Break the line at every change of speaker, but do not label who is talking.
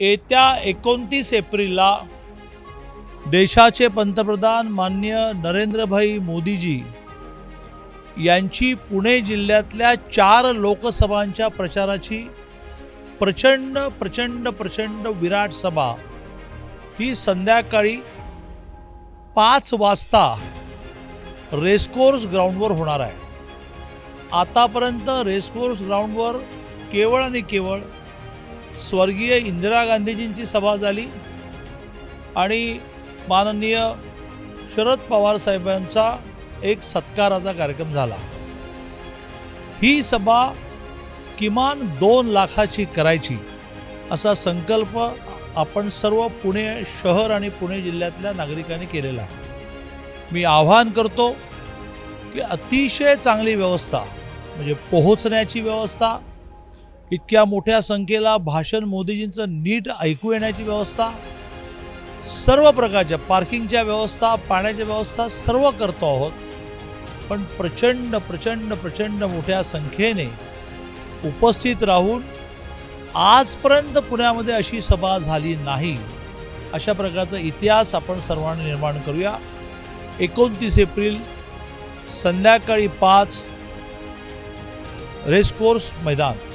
येत्या एकोणतीस एप्रिलला देशाचे पंतप्रधान मान्य नरेंद्रभाई मोदीजी यांची पुणे जिल्ह्यातल्या चार लोकसभांच्या प्रचाराची प्रचंड प्रचंड प्रचंड विराट सभा. ही संध्याकाळी पाच वाजता रेसकोर्स ग्राउंडवर होणार आहे. आतापर्यंत रेसकोर्स ग्राउंडवर केवळ आणि केवळ स्वर्गीय इंदिरा गांधीजींची सभा झाली आणि माननीय शरद पवार साहेबांचा एक सत्काराचा कार्यक्रम झाला. ही सभा किमान दोन लाखाची करायची असा संकल्प आपण सर्व पुणे शहर आणि पुणे जिल्ह्यातल्या नागरिकांनी केलेला आहे. मी आवाहन करतो की अतिशय चांगली व्यवस्था म्हणजे पोहोचण्याची व्यवस्था इतक्या मोठ्या संख्येला भाषण मोदीजींचं नीट ऐकू येण्याची व्यवस्था सर्व प्रकारच्या पार्किंगच्या व्यवस्था पाण्याच्या व्यवस्था सर्व करतो आहोत. पण प्रचंड प्रचंड प्रचंड मोठ्या संख्येने उपस्थित राहून आजपर्यंत पुण्यामध्ये अशी सभा झाली नाही. अशा प्रकारचा इतिहास आपण सर्वांनी निर्माण करूया. एकोणतीस एप्रिल संध्याकाळी पाच रेसकोर्स मैदान.